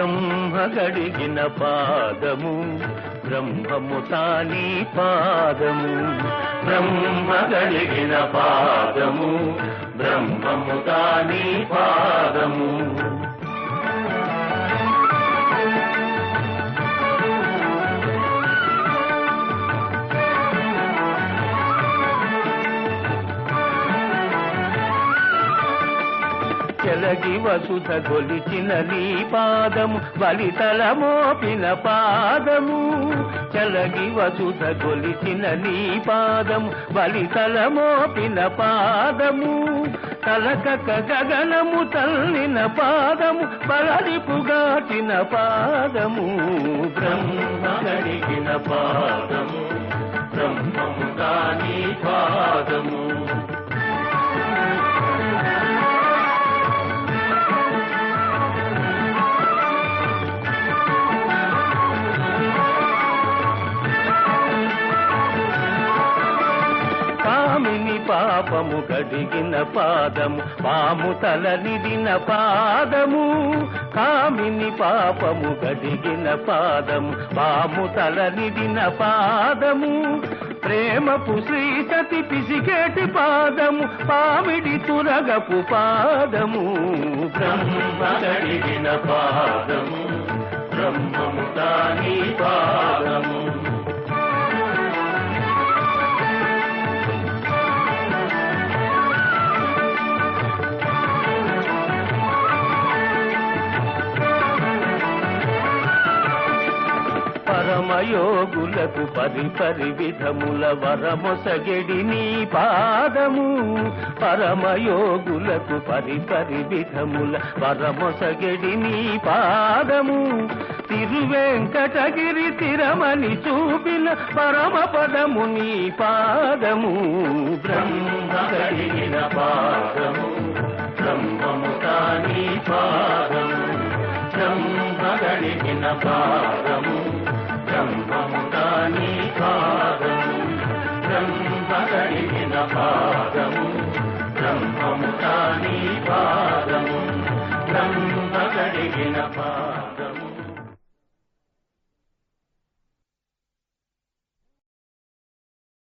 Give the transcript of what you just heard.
బ్రహ్మ గడిగిన పాదము బ్రహ్మము తాని పాదము. బ్రహ్మ గడిగిన పాదము బ్రహ్మము తాని పాదము. చెలగి వసుధ గొలిచిన నీ పాదము బలితల మోపిన పాదము. చెలగి వసుధ గొలిచిన నీ పాదము బలితల మోపిన పాదము. తలకక గగనము తల్లిన పాదము బలరిపుగాచిన పాదము. బ్రహ్మ గడిగిన పాదము. పాపము గడిగిన పాదము పాము తల నిడిన పాదము కామిని పాపము గడిగిన పాదము పాము తల నిడిన పాదము ప్రేమపు శ్రీసతి పిసికేటి పాదము పామిడి తురగపు పాదము. బ్రహ్మ గడిగిన పాదము బ్రహ్మము సమయోగులకు పరి పరి విధముల వరమొసగెడి నీ పాదము. పరమయోగులకు పరి పరి విధముల వరమొసగెడి నీ పాదము. తిరువెంకటగిరి తిరమని చూపిన పరమ పదము నీ పాదము. బ్రహ్మ కలిగిన పాదము బ్రహ్మము కాని పాదము. బ్రహ్మ కలిగిన పాదము పాదము బ్రహ్మ కలిగిన పాదము